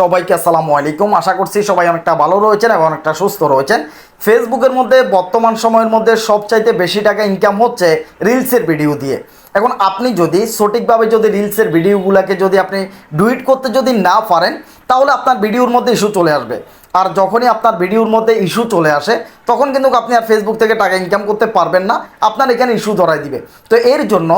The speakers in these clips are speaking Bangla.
সবাইকে আসসালামু আলাইকুম। আশা করছি সবাই অনেকটা ভালো রয়েছেন এবং অনেকটা সুস্থ রয়েছেন। ফেসবুকের মধ্যে বর্তমান সময়ের মধ্যে সবচাইতে বেশি টাকা ইনকাম হচ্ছে রিলসের ভিডিও দিয়ে। এখন আপনি যদি সঠিকভাবে যদি রিলসের ভিডিওগুলোকে যদি আপনি ডুইট করতে যদি না পারেন, তাহলে আপনার ভিডিওর মধ্যে ইস্যু চলে আসবে। আর যখনই আপনার ভিডিওর মধ্যে ইস্যু চলে আসে, তখন কিন্তু আপনি আর ফেসবুক থেকে টাকা ইনকাম করতে পারবেন না, আপনার এখানে ইস্যু ধরাই দিবে। তো এর জন্য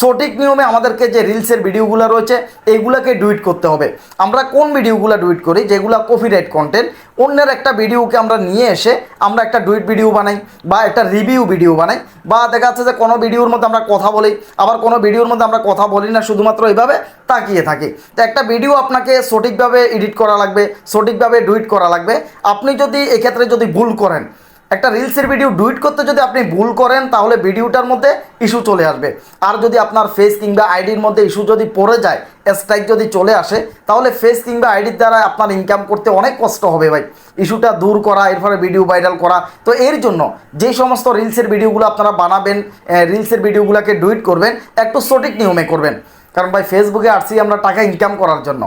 সঠিক নিয়মে আমাদেরকে যে রিলসের ভিডিওগুলো রয়েছে এগুলোকে ডুইট করতে হবে। আমরা কোন ভিডিওগুলো ডুইট করি? যেগুলো কপিরাইট কন্টেন্ট অন্যের একটা ভিডিওকে আমরা নিয়ে এসে আমরা একটা ডুইট ভিডিও বানাই বা একটা রিভিউ ভিডিও বানাই বা দেখা যাচ্ছে যে কোনো ভিডিওর মধ্যে আমরা কথা বলি, আবার কোনো ভিডিওর মধ্যে আমরা কথা বলি না, শুধুমাত্র এইভাবে তাকিয়ে থাকি। তো একটা ভিডিও আপনাকে সঠিকভাবে এডিট করা লাগবে, সঠিকভাবে ডুইট করা লাগবে। আপনি যদি এক্ষেত্রে যদি ভুল করেন একটা রিলসের ভিডিও ডুইট করতে যদি আপনি ভুল করেন, তাহলে ভিডিওটার মধ্যে ইস্যু চলে আসবে। আর যদি আপনার ফেস কিংবা আইডির মধ্যে ইস্যু যদি পড়ে যায় স্ট্রাইক যদি চলে আসে, তাহলে ফেস কিংবা আইডির দ্বারা আপনার ইনকাম করতে অনেক কষ্ট হবে ভাই। ইস্যুটা দূর করা এর ফলে ভিডিও ভাইরাল করা। তো এর জন্য যে সমস্ত রিলসের ভিডিওগুলো আপনারা বানাবেন রিলসের ভিডিওগুলোকে ডুইট করবেন, একটু সঠিক নিয়মে করবেন। কারণ ভাই ফেসবুকে আসছি আমরা টাকা ইনকাম করার জন্য।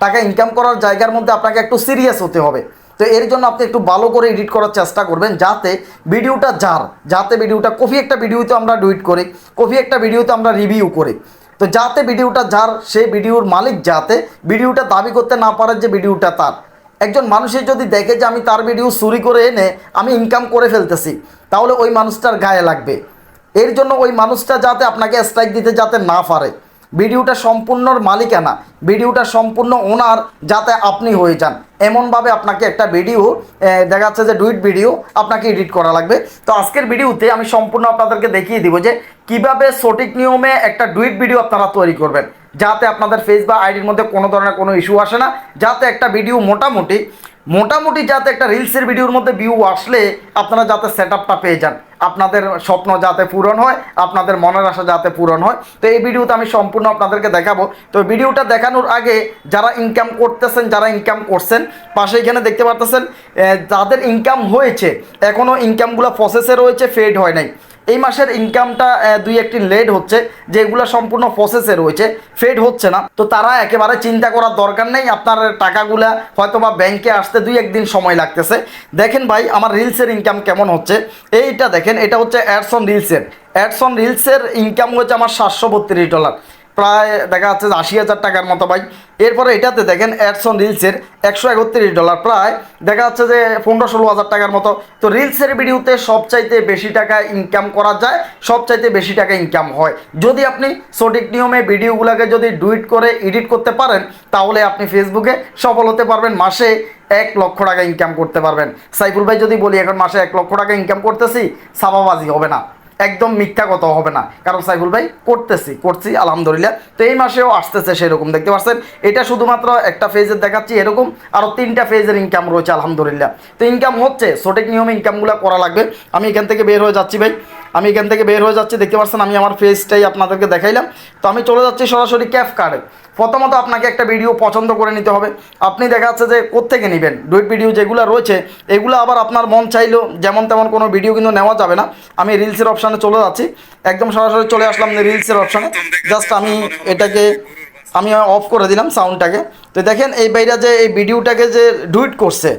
টাকা ইনকাম করার জায়গার মধ্যে আপনাকে একটু সিরিয়াস হতে হবে। তো এর জন্য আপনি একটু ভালো করে এডিট করার চেষ্টা করবেন যাতে ভিডিওটা যার, যাতে ভিডিওটা কফি একটা ভিডিওতে আমরা ডুইট করি কফি একটা ভিডিওতে আমরা রিভিউ করি। তো যাতে ভিডিওটা যার সেই ভিডিওর মালিক যাতে ভিডিওটা দাবি করতে না পারে যে ভিডিওটা তার। একজন মানুষের যদি দেখে যে আমি তার ভিডিও চুরি করে এনে আমি ইনকাম করে ফেলতেছি, তাহলে ওই মানুষটার গায়ে লাগবে। এর জন্য ওই মানুষটা যাতে আপনাকে স্ট্রাইক দিতে যাতে না পারে। ভিডিওটা সম্পূর্ণর মালিকানা, ভিডিওটা সম্পূর্ণ ওনার যাতে আপনি হয়ে যান। এমনভাবে আপনাকে একটা ভিডিও দেখা যাচ্ছে যে ডুইট ভিডিও আপনাকে এডিট করা লাগবে। তো আজকের ভিডিওতে আমি সম্পূর্ণ আপনাদেরকে দেখিয়ে দিব যে কীভাবে সঠিক নিয়মে একটা ডুইট ভিডিও আপনারা তৈরি করবেন। যাতে আপনাদের ফেস বা আইডির মধ্যে কোনো ধরনের কোনো ইস্যু আসে না, যাতে একটা ভিডিও মোটামুটি মোটামুটি যাতে একটা রিলসের ভিডিওর মধ্যে ভিউ আসলে আপনারা যাতে সেট আপটা পেয়ে যান। আপনাদের স্বপ্ন যাতে পূরণ হয়, আপনাদের মনের আশা যাতে পূরণ হয়। তো এই ভিডিওতে আমি সম্পূর্ণ আপনাদেরকে দেখাবো। তো ভিডিওটা দেখানোর আগে যারা ইনকাম করতেছেন, যারা ইনকাম করছেন, পাশে এখানে দেখতে পারতেছেন যাদের ইনকাম হয়েছে এখনও ইনকামগুলো প্রসেসে রয়েছে ফেড হয় নাই। এই মাসের ইনকামটা দুই একটি লেট হচ্ছে, যেগুলো সম্পূর্ণ প্রসেসে রয়েছে ফেড হচ্ছে না। তো তারা একেবারে চিন্তা করার দরকার নেই, আপনার টাকাগুলা হয়তো বা ব্যাংকে আসতে দুই একদিন সময় লাগতেছে। দেখেন ভাই, আমার রিলসের ইনকাম কেমন হচ্ছে? এইটা দেখেন, এটা হচ্ছে অ্যাডস অন রিলসের অ্যাডস অন রিলসের ইনকাম হচ্ছে আমার সাতশো বত্রিশ ডলার প্রায় দেখা যাচ্ছে যে আশি হাজার টাকার মতো ভাই। এরপরে এটাতে দেখেন অ্যাডসন রিলসের একশো একত্রিশ ডলার প্রায়। দেখা যাচ্ছে যে পনেরো ষোলো হাজার টাকার মতো। তো রিলসের ভিডিওতে সবচাইতে বেশি টাকা ইনকাম করা যায়, সবচাইতে বেশি টাকা ইনকাম হয়। যদি আপনি সঠিক নিয়মে ভিডিওগুলোকে যদি ডুইট করে এডিট করতে পারেন, তাহলে আপনি ফেসবুকে সফল হতে পারবেন। মাসে এক লক্ষ টাকা ইনকাম করতে পারবেন। সাইফুল ভাই যদি বলি, এখন মাসে এক লক্ষ টাকা ইনকাম করতেছি সাবাবাজি হবে না। একদম মিথ্যা কথা হবে না। কারণ সাইফুল ভাই করতেছি, করছি, আলহামদুলিল্লাহ। তো এই মাসেও আসতেছে সেরকম, দেখতে পাচ্ছেন? এটা শুধুমাত্র একটা ফেজের দেখাচ্ছি, এরকম আরও তিনটা ফেজের ইনকাম রয়েছে, আলহামদুলিল্লাহ। তো ইনকাম হচ্ছে, সঠিক নিয়মে ইনকামগুলো করা লাগবে। আমি এখান থেকে বের হয়ে যাচ্ছি ভাই। আমি এখান থেকে বের হয়ে যাচ্ছি, দেখতে পাচ্ছেন আমি আমার ফেসটাই আপনাদেরকে দেখাইলাম। তো আমি চলে যাচ্ছি সরাসরি ক্যাফ কার্ডে প্রথমত আপনাকে একটা ভিডিও পছন্দ করে নিতে হবে। আপনি দেখা যাচ্ছে যে কোত্থেকে নেবেন? ডুইট ভিডিও যেগুলো রয়েছে, এগুলো আবার আপনার মন চাইলেও যেমন তেমন কোনো ভিডিও কিন্তু নেওয়া যাবে না। আমি রিলসের অপশানে চলে যাচ্ছি। একদম সরাসরি চলে আসলাম রিলসের অপশানে জাস্ট আমি এটাকে, আমি অফ করে দিলাম সাউন্ডটাকে তো দেখেন এই বাইরা যে এই ভিডিওটাকে যে ডুইট করছে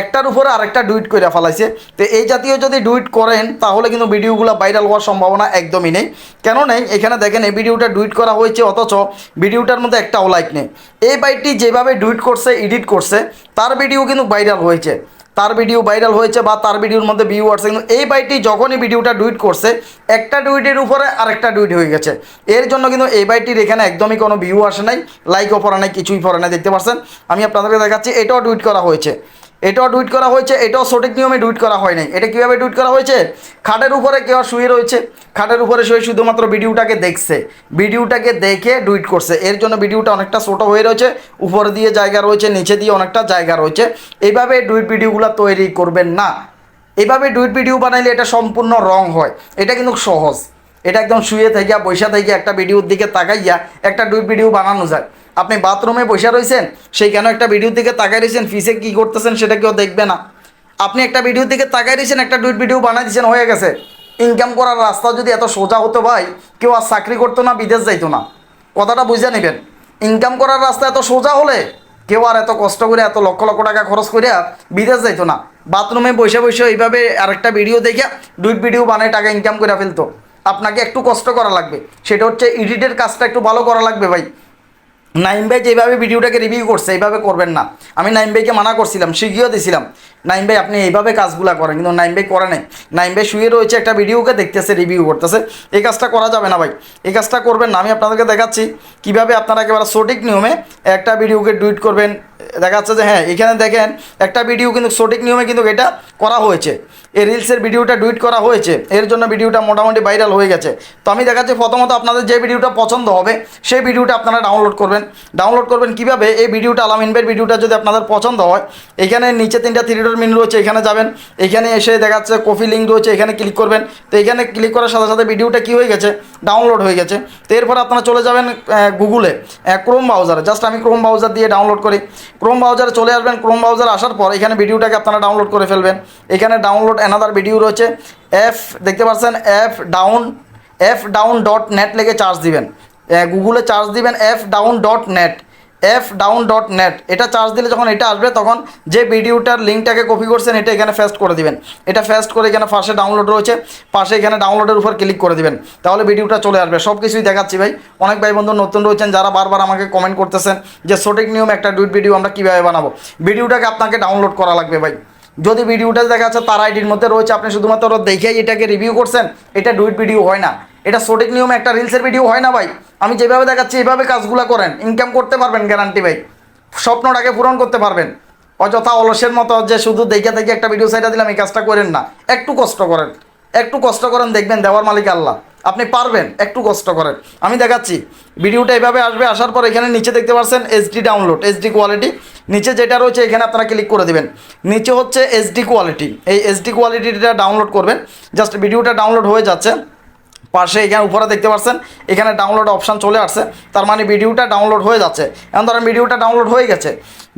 একটার উপরে আরেকটা ডুইট করে ফেলাইছে। তো এই জাতীয় যদি ডুইট করেন, তাহলে কিন্তু ভিডিওগুলো ভাইরাল হওয়ার সম্ভাবনা একদমই নেই। কেন নেই? এখানে দেখেন, এই ভিডিওটা ডুইট করা হয়েছে, অথচ ভিডিওটার মধ্যে একটাও লাইক নেই। এই বাইকটি যেভাবে ডুইট করছে এডিট করছে, তার ভিডিও কিন্তু ভাইরাল হয়েছে। তার ভিডিও ভাইরাল হয়েছে বা তার ভিডিওর মধ্যে ভিউ আসছে কিন্তু এই বাইকটি যখনই ভিডিওটা ডুইট করছে, একটা ডুইটের উপরে আরেকটা ডুইট হয়ে গেছে। এর জন্য কিন্তু এই বাইকটির এখানে একদমই কোনো ভিউ আসে নাই লাইকও পড়ে নাই, কিছুই পড়ে নাই, দেখতে পাচ্ছেন? আমি আপনাদেরকে দেখাচ্ছি, এটাও ডুইট করা হয়েছে। এটাও ডুইট করা হয়েছে, এটাও সঠিক নিয়মে ডুইট করা হয় নাই। এটা কীভাবে ডুইট করা হয়েছে? খাটের উপরে কেউ শুয়ে রয়েছে, খাটের উপরে শুয়ে শুধুমাত্র ভিডিওটাকে দেখছে, ভিডিওটাকে দেখে ডুইট করছে। এর জন্য ভিডিওটা অনেকটা ছোটো হয়ে রয়েছে, উপরে দিয়ে জায়গা রয়েছে, নিচে দিয়ে অনেকটা জায়গা রয়েছে। এইভাবে ডুইট ভিডিওগুলো তৈরি করবেন না। এইভাবে ডুইট ভিডিও বানাইলে এটা সম্পূর্ণ রং হয়, এটা কিন্তু সহজ। এটা একদম শুয়ে থেকে বৈশা থেকে একটা ভিডিওর দিকে তাকাইয়া একটা ডুইট ভিডিও বানানো যায়। আপনি বাথরুমে বসে রয়েছেন সেইখানে একটা ভিডিওর দিকে তাকাই রয়েছেন ফিসে কী করতেছেন সেটা কেউ দেখবে না। আপনি একটা ভিডিওর দিকে তাকাই রয়েছেন একটা ডুইট ভিডিও বানাই দিয়েছেন হয়ে গেছে। ইনকাম করার রাস্তা যদি এত সোজা হতো ভাই, কেউ আর চাকরি করতো না, বিদেশ যাইতো না। কথাটা বুঝে নেবেন। ইনকাম করার রাস্তা এত সোজা হলে কেউ আর এত কষ্ট করে এত লক্ষ লক্ষ টাকা খরচ করে বিদেশ যাইতো না। বাথরুমে বসে বসে এইভাবে আরেকটা ভিডিও দেখে ডুইট ভিডিও বানায় টাকা ইনকাম করে ফেলতো। আপনাকে একটু কষ্ট করা লাগবে। সেটা হচ্ছে এডিটের কাজটা একটু ভালো করা লাগবে ভাই। নাইম ভাই যেভাবে ভিডিওটাকে রিভিউ করছে, এইভাবে করবেন না। আমি নাইম ভাইকে মানা করছিলাম শিখিয়েও দিছিলাম। নাইম ভাই আপনি এইভাবে কাজগুলো করেন, কিন্তু নাইম ভাই করে নাই। নাইম ভাই শুয়ে রয়েছে, একটা ভিডিওকে দেখতেছে রিভিউ করতেছে। এই কাজটা করা যাবে না ভাই। এই কাজটা করবেন না। আমি আপনাদেরকে দেখাচ্ছি কীভাবে আপনারা একেবারে সঠিক নিয়মে একটা ভিডিওকে ডুইট করবেন। দেখা যাচ্ছে যে হ্যাঁ এখানে দেখেন একটা ভিডিও কিন্তু সঠিক নিয়মে কিন্তু এটা করা হয়েছে। এই রিলসের ভিডিওটা ডুইট করা হয়েছে। এর জন্য ভিডিওটা মোটামুটি ভাইরাল হয়ে গেছে। তো আমি দেখাচ্ছি প্রথমত আপনাদের যে ভিডিওটা পছন্দ হবে, সেই ভিডিওটা আপনারা ডাউনলোড করবেন। ডাউনলোড করবেন কীভাবে? এই ভিডিওটা আলামিন ভাইয়ের ভিডিওটা যদি আপনাদের পছন্দ হয়, এখানে নিচে তিনটা থ্রি ডট মিন রয়েছে, এখানে যাবেন। এখানে এসে দেখা যাচ্ছে কফি লিঙ্ক রয়েছে, এখানে ক্লিক করবেন। তো এখানে ক্লিক করার সাথে সাথে ভিডিওটা কী হয়ে গেছে? ডাউনলোড হয়ে গেছে। তো এরপর আপনারা চলে যাবেন গুগলে ক্রোম ব্রাউজারে জাস্ট আমি ক্রোম ব্রাউজার দিয়ে ডাউনলোড করি। ক্রোম ব্রাউজারে চলে আসবেন। ক্রোম ব্রাউজারে আসার পর এখানে ভিডিওটাকে আপনারা ডাউনলোড করে ফেলবেন। এখানে ডাউনলোড অ্যানাদার ভিডিও রয়েছে। এফ দেখতে পাচ্ছেন? F down F down dot net লেগে চার্জ দিবেন। গুগলে চার্জ দিবেন F down dot net F down dot net এটা চার্জ দিলে যখন এটা আসবে, তখন যে ভিডিওটার লিঙ্কটাকে কপি করছেন, এটা এখানে ফেস্ট করে দিবেন। এটা ফেস্ট করে এখানে পাশে ডাউনলোড রয়েছে, পাশে এখানে ডাউনলোডের উপর ক্লিক করে দিবেন। তাহলে ভিডিওটা চলে আসবে। সব কিছুই দেখাচ্ছি ভাই। অনেক ভাই বন্ধু নতুন রয়েছেন, যারা বারবার আমাকে কমেন্ট করতেছেন যে সঠিক নিয়ম একটা ডুইট ভিডিও আমরা কীভাবে বানাবো। ভিডিওটাকে আপনাকে ডাউনলোড করা লাগবে ভাই। যদি ভিডিওটা দেখা যাচ্ছে তার আইডির মধ্যে রয়েছে, আপনি শুধুমাত্র দেখে এটাকে রিভিউ করছেন, এটা ডুইট ভিডিও হয় না। এটা সঠিক নিয়মে একটা রিলসের ভিডিও হয় না ভাই। আমি যেভাবে দেখাচ্ছি, এইভাবে কাজগুলো করেন। ইনকাম করতে পারবেন গ্যারান্টি ভাই। স্বপ্নটাকে পূরণ করতে পারবেন। অযথা অলসের মতো যে শুধু দেখে দেখে একটা ভিডিও সাইডে দিলাম, এই কাজটা করেন না। একটু কষ্ট করেন। একটু কষ্ট করেন, দেখবেন দেওয়ার মালিক আল্লাহ। আপনি পারবেন, একটু কষ্ট করেন। আমি দেখাচ্ছি, ভিডিওটা এভাবে আসবে, আসার পর এখানে নিচে দেখতে পাচ্ছেন এইচডি ডাউনলোড এইচডি কোয়ালিটি নিচে যেটা রয়েছে, এখানে আপনারা ক্লিক করে দেবেন। নিচে হচ্ছে এইচডি কোয়ালিটি এই এইচডি কোয়ালিটিটা ডাউনলোড করবেন। জাস্ট ভিডিওটা ডাউনলোড হয়ে যাচ্ছে। পাশে এখানে উপরে দেখতে পাচ্ছেন, এখানে ডাউনলোড অপশান চলে আসছে। তার মানে ভিডিওটা ডাউনলোড হয়ে যাচ্ছে। এখন ধরেন ভিডিওটা ডাউনলোড হয়ে গেছে।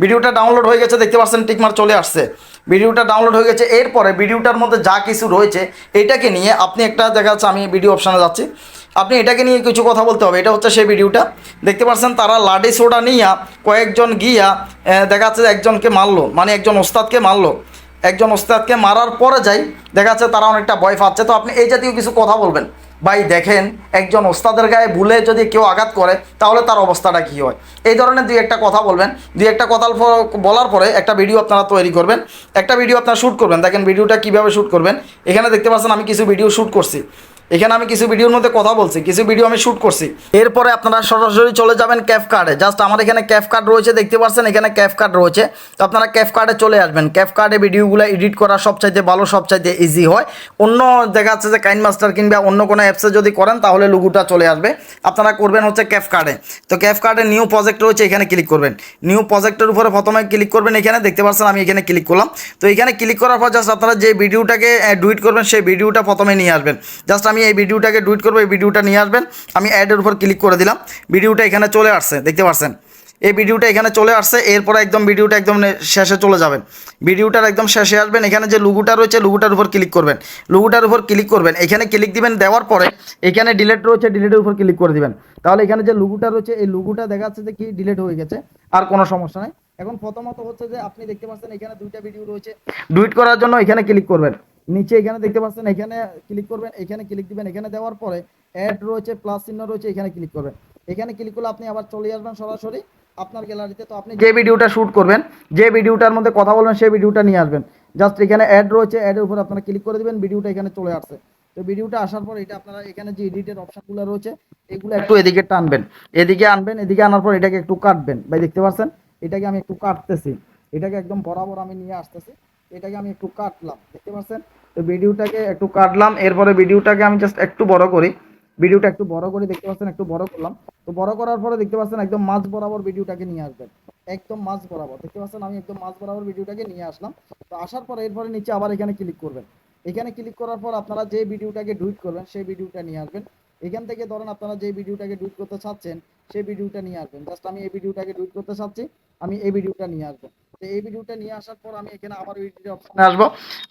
ভিডিওটা ডাউনলোড হয়ে গেছে, দেখতে পাচ্ছেন টিকমার চলে আসছে। ভিডিওটা ডাউনলোড হয়ে গেছে, এরপরে ভিডিওটার মধ্যে যা কিছু রয়েছে, এটাকে নিয়ে আপনি একটা দেখা যাচ্ছে আমি ভিডিও অপশানে যাচ্ছি। আপনি এটাকে নিয়ে কিছু কথা বলতে হবে। এটা হচ্ছে সেই ভিডিওটা। দেখতে পাচ্ছেন, তারা লাডি সোডা নিয়ে কয়েকজন গিয়া দেখা যাচ্ছে একজনকে মারলো। মানে একজন ওস্তাদকে মারলো। একজন ওস্তাদকে মারার পরে যাই, দেখা যাচ্ছে তারা অনেকটা ভয় পাচ্ছে। তো আপনি এই জাতীয় কিছু কথা বলবেন। ভাই দেখেন, একজন ওস্তাদের গায়ে ভুলে যদি কেউ আঘাত করে, তাহলে তার অবস্থাটা কী হয়? এই ধরনের দুই একটা কথা বলবেন। দুই একটা কথা বলার পরে একটা ভিডিও আপনারা তৈরি করবেন। একটা ভিডিও আপনারা শ্যুট করবেন। দেখেন ভিডিওটা কীভাবে শ্যুট করবেন। এখানে দেখতে পাচ্ছেন আমি কিছু ভিডিও শ্যুট করছি। এখানে আমি কিছু ভিডিওর মধ্যে কথা বলছি, কিছু ভিডিও আমি শ্যুট করছি। এরপরে আপনারা সরাসরি চলে যাবেন ক্যাফ কার্ডে জাস্ট আমার এখানে ক্যাফ কার্ড রয়েছে, দেখতে পাচ্ছেন এখানে ক্যাফ কার্ড রয়েছে। তো আপনারা ক্যাফ কার্ডে চলে আসবেন। ক্যাফ কার্ডে ভিডিওগুলো এডিট করা সবচাইতে ভালো, সবচাইতে ইজি হয়। অন্য দেখা যাচ্ছে যে কাইন মাস্টার কিংবা অন্য কোনো অ্যাপসে যদি করেন, তাহলে লুগুটা চলে আসবে। আপনারা করবেন হচ্ছে ক্যাফ কার্ডে তো ক্যাফ কার্ডে নিউ প্রজেক্ট রয়েছে, এখানে ক্লিক করবেন। নিউ প্রজেক্টের উপরে প্রথমে ক্লিক করবেন এখানে, দেখতে পাচ্ছেন আমি এখানে ক্লিক করলাম। তো এখানে ক্লিক করার পর জাস্ট আপনারা যে ভিডিওটাকে ডুইট করবেন, সেই ভিডিওটা প্রথমে নিয়ে আসবেন। জাস্ট আমি এই ভিডিওটাকে টুইট করব, এই ভিডিওটা নিয়ে আসবেন। আমি অ্যাডের উপর ক্লিক করে দিলাম। ভিডিওটা এখানে চলে আসছে, দেখতে পাচ্ছেন এই ভিডিওটা এখানে চলে আসছে, এরপরে একদম ভিডিওটা একদম শেষে চলে যাবেন। ভিডিওটার একদম শেষে আসবেন, এখানে যে লুগুটা রয়েছে লুগুটার উপর ক্লিক করবেন। লুগুটার উপর ক্লিক করবেন, এখানে ক্লিক দিবেন, দেওয়ার পরে এখানে ডিলেট রয়েছে ডিলেটের উপর ক্লিক করে দিবেন। তাহলে এখানে যে লুগুটা রয়েছে, এই লুগুটা দেখা যাচ্ছে যে কি ডিলেট হয়ে গেছে, আর কোনো সমস্যা নাই। এখন প্রথমত হচ্ছে যে আপনি দেখতে পাচ্ছেন, এখানে দুইটা ভিডিও রয়েছে। ডুইট করার জন্য এখানে ক্লিক করবেন। নিচে এখানে দেখতে পাচ্ছেন, এখানে ক্লিক করবেন, এখানে ক্লিক দিবেন, এখানে দেওয়ার পরে অ্যাড রয়েছে প্লাস চিহ্ন রয়েছে, এখানে ক্লিক করবেন। এখানে ক্লিক করলে আপনি আবার চলে আসবেন সরাসরি আপনার গ্যালারিতে তো। আপনি যে ভিডিওটা শ্যুট করবেন, যে ভিডিওটার মধ্যে কথা বলবেন, সেই ভিডিওটা নিয়ে আসবেন। জাস্ট এখানে অ্যাড রয়েছে অ্যাডের উপর আপনারা ক্লিক করে দিবেন ভিডিওটা এখানে চলে আসছে। তো ভিডিওটা আসার পর এটা আপনারা এখানে যে এডিটের অপশনগুলো রয়েছে, এগুলো একটু এদিকে টানবেন। এদিকে আনবেন, এদিকে আনার পর এটাকে একটু কাটবেন। ভাই, দেখতে পাচ্ছেন? এটাকে আমি একটু কাটতেছি। এটাকে একদম বরাবর আমি নিয়ে আসতেছি। এটাকে আমি একটু কাটলাম। দেখতে পাচ্ছেন? তো ভিডিওটাকে একটু কাটলাম, এরপরে ভিডিওটাকে আমি জাস্ট একটু বড় করি। ভিডিওটা একটু বড় করে, দেখতে পাচ্ছেন একটু বড় করলাম। তো বড় করার পরে দেখতে পাচ্ছেন একদম মাঝ বরাবর ভিডিওটাকে নিয়ে আসবেন। একদম মাঝ বরাবর, দেখতে পাচ্ছেন আমি একদম মাঝ বরাবর ভিডিওটাকে নিয়ে আসলাম। তো আসার পরে এরপরে নিচে আবার এখানে ক্লিক করবেন। এখানে ক্লিক করার পর আপনারা যে ভিডিওটাকে ডুইট করবেন, সেই ভিডিওটা নিয়ে আসবেন। এখান থেকে ধরেন আপনারা যে ভিডিওটাকে ডুইট করতে চাচ্ছেন, সেই ভিডিওটা নিয়ে আসবেন। জাস্ট আমি এই ভিডিওটাকে ডুইট করতে চাচ্ছি, আমি এই ভিডিওটা নিয়ে আসব। তো এই ভিডিওটা নিয়ে আসার পর আমি এখানে আবার এডিট অপশনে আসব।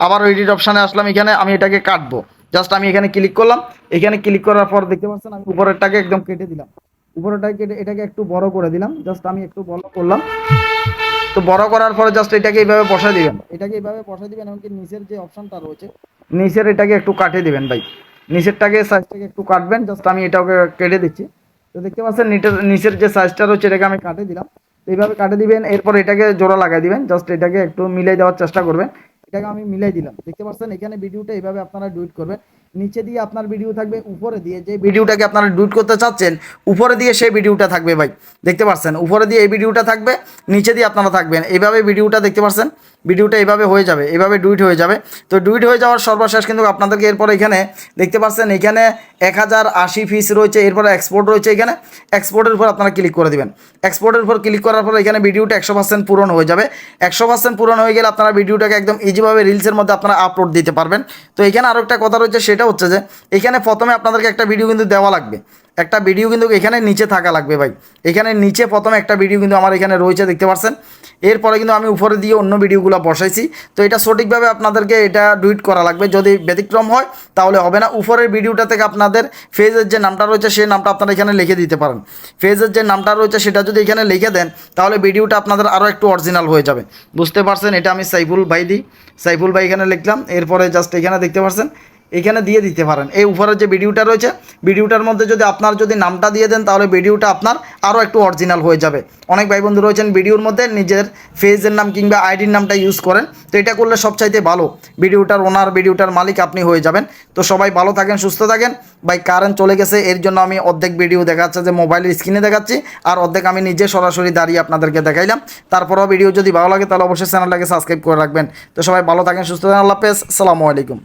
আবার এডিট অপশনে আসলাম, এখানে আমি এটাকে কাটবো। জাস্ট আমি এখানে ক্লিক করলাম। এখানে ক্লিক করার পর দেখতে পাচ্ছেন, আমি উপরেরটাকে একদম কেটে দিলাম। উপরেরটাকে কেটে, এটাকে একটু বড় করে দিলাম। জাস্ট আমি একটু বড় করলাম। তো বড় করার পরে জাস্ট এটাকে এইভাবে বসা দিবেন। এটাকে এইভাবে বসা দিবেন, এমনকি নিচের যে অপশনটা রয়েছে, নিচের এটাকে একটু কাটে দিবেন ভাই। নিচেরটাকে সাইজটাকে একটু কাটবেন। জাস্ট আমি এটাকে কেটে দিচ্ছি। তো দেখতে পাচ্ছেন নিচের যে সাইজটা রয়েছে, এটাকে আমি কাটে দিলাম। এইভাবে কাটে দিবেন, এরপর এটাকে জোড়া লাগাই দিবেন জাস্ট এটাকে একটু মিলাই দেওয়ার চেষ্টা করবেন। এটাকে আমি মিলাই দিলাম। দেখতে পাচ্ছেন, এখানে ভিডিওটা এইভাবে আপনারা ডুইট করবেন। নিচে দিয়ে আপনার ভিডিও থাকবে, উপরে দিয়ে যে ভিডিওটাকে আপনারা ডুইট করতে চাচ্ছেন, উপরে দিয়ে সেই ভিডিওটা থাকবে ভাই। দেখতে পাচ্ছেন? উপরে দিয়ে এই ভিডিওটা থাকবে, নিচে দিয়ে আপনারা থাকবেন। এইভাবে ভিডিওটা দেখতে পাচ্ছেন? ভিডিওটা এইভাবে হয়ে যাবে, এইভাবে ডুইট হয়ে যাবে। তো ডুইট হয়ে যাওয়ার সর্বশেষ কিন্তু আপনাদেরকে এরপর এখানে দেখতে পাচ্ছেন, এখানে এক হাজার আশি ফিস রয়েছে, এরপরে এক্সপোর্ট রয়েছে এখানে। এক্সপোর্টের উপর আপনারা ক্লিক করে দেবেন। এক্সপোর্টের উপর ক্লিক করার পর এখানে ভিডিওটা একশো পার্সেন্ট পূরণ হয়ে যাবে। একশো পার্সেন্ট পূরণ হয়ে গেলে আপনারা ভিডিওটাকে একদম ইজিভাবে রিলসের মধ্যে আপনারা আপলোড দিতে পারবেন। তো এখানে আরও একটা কথা রয়েছে সেটা হচ্ছে যে এখানে প্রথমে আপনাদেরকে একটা ভিডিও কিন্তু দেওয়া লাগবে। একটা ভিডিও কিন্তু এখানে নিচে থাকা লাগবে ভাই। এখানে নিচে প্রথমে একটা ভিডিও কিন্তু আমার এখানে রয়েছে, দেখতে পাচ্ছেন এরপরে কিন্তু আমি উপরে দিয়ে অন্য ভিডিওগুলো বসাইছি। তো এটা সঠিকভাবে আপনাদেরকে এটা ডুইট করা লাগবে। যদি ব্যতিক্রম হয়, তাহলে হবে না। উপরের ভিডিওটা থেকে আপনাদের ফেজের যে নামটা রয়েছে, সেই নামটা আপনারা এখানে লিখে দিতে পারেন। ফেজের যে নামটা রয়েছে, সেটা যদি এখানে লিখে দেন, তাহলে ভিডিওটা আপনাদের আরও একটু অরিজিনাল হয়ে যাবে। বুঝতে পারছেন? এটা আমি সাইফুল ভাই দিই। সাইফুল ভাই এখানে লিখলাম। এরপরে জাস্ট এখানে দেখতে পাচ্ছেন এখানে দিয়ে দিতে পারেন। এই উপরের যে ভিডিওটা রয়েছে ভিডিওটার মধ্যে যদি আপনার যদি নামটা দিয়ে দেন, তাহলে ভিডিওটা আপনার আরও একটু অরিজিনাল হয়ে যাবে। অনেক ভাই বন্ধু রয়েছেন ভিডিওর মধ্যে নিজের ফেজের নাম কিংবা আইডির নামটা ইউজ করেন। তো এটা করলে সবচাইতে ভালো। ভিডিওটার ওনার ভিডিওটার মালিক আপনি হয়ে যাবেন। তো সবাই ভালো থাকেন, সুস্থ থাকেন। ভাই কারেন্ট চলে গেছে, এর জন্য আমি অর্ধেক ভিডিও দেখাচ্ছে যে মোবাইলের স্ক্রিনে দেখাচ্ছি। আর অর্ধেক আমি নিজে সরাসরি দাঁড়িয়ে আপনাদেরকে দেখাইলাম। তারপরেও ভিডিও যদি ভালো লাগে, তাহলে অবশ্যই চ্যানেলটাকে সাবস্ক্রাইব করে রাখবেন। তো সবাই ভালো থাকেন, সুস্থ থাকেন, আল্লাহ হাফেজ। সালামু আলাইকুম।